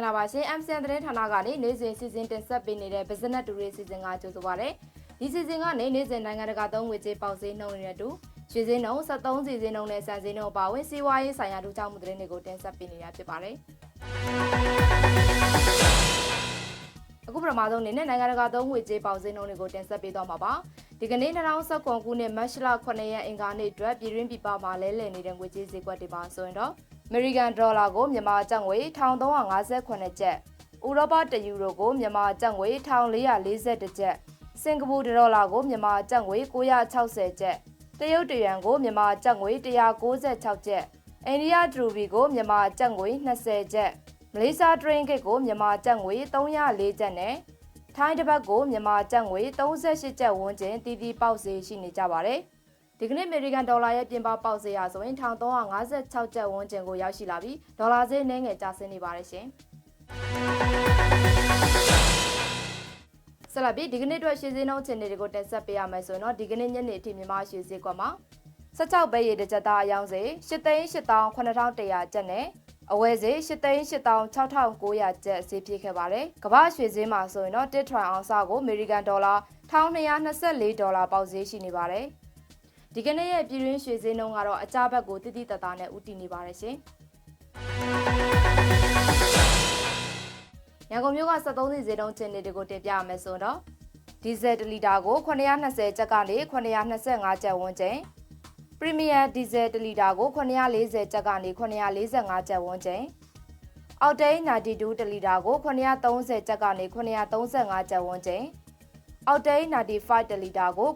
င်္ဂလာပါရှင် MCN သတင်းဌာနကနေနေ့စဉ်စီစဉ်တင်ဆက်ပေးနေတဲ့ Business Today စီစဉ်ကကြိုဆိုပါရစေ။ဒီစီစဉ်ကနေနေ့စဉ်နိုင်ငံတကာသုံးငွေကြေးပေါက်ဈေးနှုန်းတွေနဲ့အတူရွှေဈေးနှုန်း73စီစဉ်နှုန်းနဲ့စံဈေးနှုန်းအပါအဝင်စီးပွားရေးဆိုင်ရာထူးခြားမှုသတင်းတွေကိုတင်ဆက်ပေးနေတာဖြစ်ပါတယ်။အခုပထမဆုံးအနေနဲ့နိုင်ငံတကာသုံးငွေကြေးပေါက်ဈေးနှုန်းတွေကိုတင်ဆက်ပေးသွားမှာပါ။ဒီကနေ့2019ခုနှစ်မတ်လ9ရက်အင်္ဂါနေ့အတွက်ပြည်တွင်းပြည်ပမှာလဲလှယ်နေတဲ့ငွေကြေးဈေးကွက်တွေပါဆိုရင်တော့ အမေရိကန်ဒေါ်လာကိုမြန်မာကျပ်ငွေ1358ကျပ်ဥရောပတယူရိုကိုမြန်မာကျပ်ငွေ1440ကျပ်စင်ကာပူဒေါ်လာကိုမြန်မာကျပ်ငွေ960ကျပ်တရုတ်တယွမ်ကိုမြန်မာကျပ်ငွေ196ကျပ်အိန္ဒိယဒရူဘီကိုမြန်မာကျပ်ငွေ20ကျပ်မလေးရှားဒရင်ကစ်ကိုမြန်မာကျပ်ငွေ304ကျပ်နဲ့ထိုင်းတစ်ပတ်ကိုမြန်မာကျပ်ငွေ38ကျပ်ဝန်းကျင်တီးတီးပေါက်ဈေးရှိနေကြပါတယ် ဒီကနေ့အမေရိကန်ဒေါ်လာရဲ့ပြင်ပပေါက်ဈေးရဆိုရင်1356ကျပ်ဝန်းကျင်ကိုရောက်ရှိလာပြီးဒေါ်လာဈေးနှဲငယ်ကျဆင်းနေပါတယ်ရှင်။ဆက်လက်ပြီးဒီကနေ့အတွက်ရွှေဈေးနှုန်းအခြေအနေတွေကိုတင်ဆက်ပေးရမယ်ဆိုရင်တော့ဒီကနေ့ညနေအထိမြန်မာရွှေဈေးကွက်မှာ16ပဲရည်တစ်ကြက်သားအယောင်ဈေး8,8100ကျပ်နဲ့အဝယ်ဈေး8,86,900ကျပ်ဈေးပြည့်ခဲ့ပါတယ်။ကမ္ဘာရွှေဈေးမှာဆိုရင်တော့တစ်ထွန်အောင်စကိုအမေရိကန်ဒေါ်လာ1224ဒေါ်လာပေါက်ဈေးရှိနေပါတယ်။ ဒီကနေ့ရဲ့ပြည်တွင်းရွှေဈေးနှုန်းကတော့အကြဘက်ကိုတိတိတတ်တာနဲ့ဥတည်နေပါတယ်ရှင်ရန်ကုန်မြို့က73စီဈေးနှုန်းချင်းတွေကိုတင်ပြရမယ်ဆိုတော့ဒီဇယ်1လီတာကို920ကျပ်ကနေ925ကျပ်ဝန်းကျင်ပရီမီယံဒီဇယ်1လီတာကို940ကျပ်ကနေ945ကျပ်ဝန်းကျင်အောက်တိန်92တလီတာကို930ကျပ်ကနေ935ကျပ်ဝန်းကျင် အောက်တိန်95တလီတာကို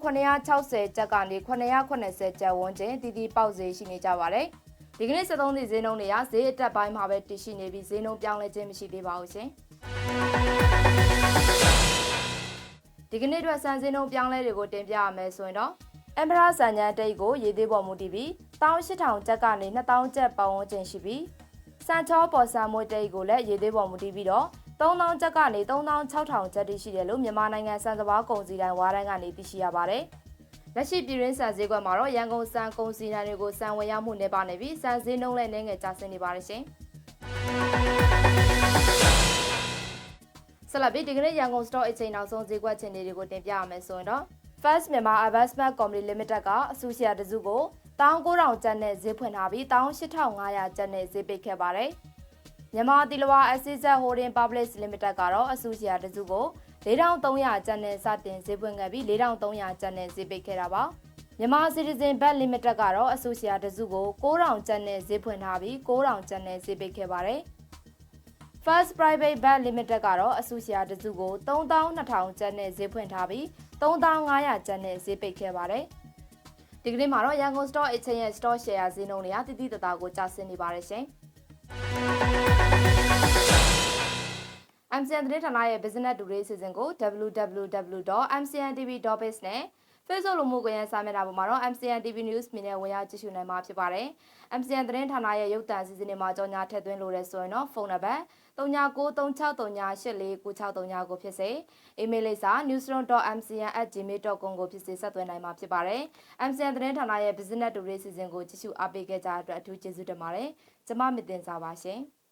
960ကျပ်ကနေ980ကျပ်ဝန်းကျင်တည်တည်ပေါက်ဈေးရှိနေကြပါတယ်။ဒီကနေ့73စီဈေးနှုန်းတွေကဈေးအတက်ပိုင်းမှာပဲတည်ရှိနေပြီးဈေးနှုန်းပြောင်းလဲခြင်းမရှိသေးပါဘူးရှင်။ဒီကနေ့အတွက်စံဈေးနှုန်းပြောင်းလဲတွေကိုတင်ပြရမယ်ဆိုရင်တော့အမ်ဘရာစံညန်တိတ်ကိုရေးသေးပေါ်မူတည်ပြီး18000ကျပ်ကနေ2000ကျပ်ပတ်ဝန်းကျင်ရှိပြီးစံချောပေါ်ဆံမွေတိတ်ကိုလည်းရေးသေးပေါ်မူတည်ပြီးတော့ 3000ကျပ်ကနေ3600ကျပ်တိရှိတယ်လို့မြန်မာနိုင်ငံစံစဘာကုန်စည်တိုင်းဝါတိုင်းကနေသိရှိရပါတယ်။လက်ရှိပြည်ရင်းစံဈေးကွက်မှာတော့ရန်ကုန်စံကုန်စည်တိုင်းတွေကိုစံဝယ်ရမှုနေပါနေပြီးစံဈေးနှုန်းလည်းနည်းငယ်ကျဆင်းနေပါတယ်ရှင်။ဆက်လက်ပြီးဒီကနေ့ရန်ကုန် store အချိန်နောက်ဆုံးဈေးကွက်ချင်းတွေကိုတင်ပြရမယ်ဆိုရင်တော့ First Myanmar Investment Company Limited ကအစုရှယ်တစုကို19000ကျပ်နဲ့ဈေးဖွင့်ထားပြီး18500ကျပ်နဲ့ဈေးပိတ်ခဲ့ပါတယ်။ မြန်မာတီလဝါအစစ်ဆက် Holding Public Limited ကတော့အစုရှယ်တစုကို4300ကျပ်နဲ့စတင်ဈေးပွင့်ခဲ့ပြီး4300ကျပ်နဲ့ဈေးပိတ်ခဲ့တာပါမြန်မာ Citizen Bank Limited ကတော့အစုရှယ်တစုကို9000ကျပ်နဲ့ဈေးဖွင့်ထားပြီး9000ကျပ်နဲ့ဈေးပိတ်ခဲ့ပါတယ် First Private Bank Limited ကတော့အစုရှယ်တစုကို3200ကျပ်နဲ့ဈေးဖွင့်ထားပြီး3500ကျပ်နဲ့ဈေးပိတ်ခဲ့ပါတယ်ဒီကနေ့မှာတော့ရန်ကုန် Store Exchange ရဲ့ Store Share ဈေးနှုန်းတွေကတိတိတသားကိုကျဆင်းနေပါတယ်ရှင်။ MCN သတင်းဌာနရဲ့ Business Today စီစဉ်ကို www.mcntv.biz နဲ့ Facebook လိုမှုကွန်ရက်စာမျက်နှာပေါ်မှာတော့ MCN TV News မြင်နဲ့ဝင်ရောက်ကြည့်ရှုနိုင်မှာဖြစ်ပါတယ်။ MCN သတင်းဌာနရဲ့ရုပ်သံစီစဉ်တွေမှာကြော်ညာထည့်သွင်းလိုတဲ့ဆိုရင်တော့ဖုန်းနံပါတ်3993638639ကိုဖြစ်စေ။ email လိပ်စာ newsroom.mcn@gmail.com ကိုဖြစ်စေဆက်သွင်းနိုင်မှာဖြစ်ပါတယ်။ MCN သတင်းဌာနရဲ့ Business Today စီစဉ်ကိုကြည့်ရှုအားပေးခဲ့ကြတဲ့အတွက်အထူးကျေးဇူးတင်ပါတယ်။ကျွန်မမြင့်တင်စာပါရှင်။